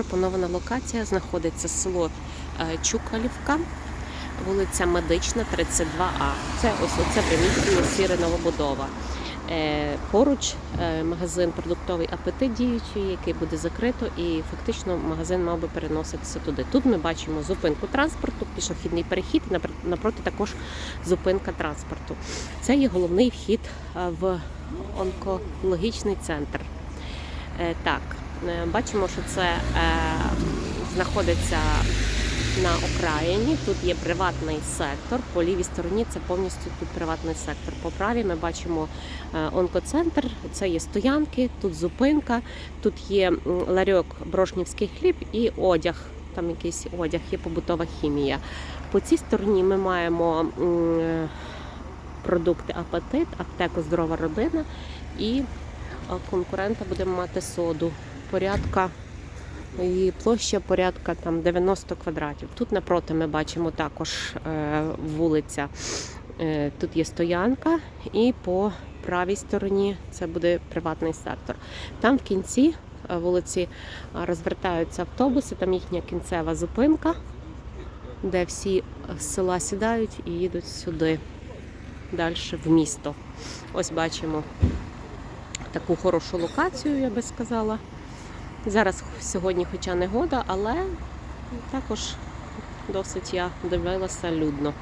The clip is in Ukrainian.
запропонована локація знаходиться село е, Чукалівка, вулиця Медична, 32А. Це ось оце приміщення сіре новобудова. Е, Поруч е, магазин продуктовий апетит діючий, який буде закрито, і фактично магазин мав би переноситися туди. Тут ми бачимо зупинку транспорту, пішохідний перехід, напроти також зупинка транспорту. Це є головний вхід в онкологічний центр. Так, бачимо, що це е, знаходиться на окраїні. Тут є приватний сектор. По лівій стороні це повністю тут приватний сектор. По правій ми бачимо е, онкоцентр. Це є стоянки, тут зупинка, тут є ларьок Брошнівський хліб і одяг. Там якийсь одяг, є побутова хімія. По цій стороні ми маємо е, продукти апетит, аптеку здорова родина і конкурента будемо мати соду. Порядка і площа порядка там 90 квадратів. Тут напроти ми бачимо також е, вулиця. Е, тут є стоянка, і по правій стороні це буде приватний сектор. Там в кінці е, вулиці розвертаються автобуси, там їхня кінцева зупинка, де всі з села сідають і їдуть сюди, далі в місто. Ось бачимо таку хорошу локацію, я би сказала. Зараз сьогодні, хоча негода, але також досить я дивилася людно.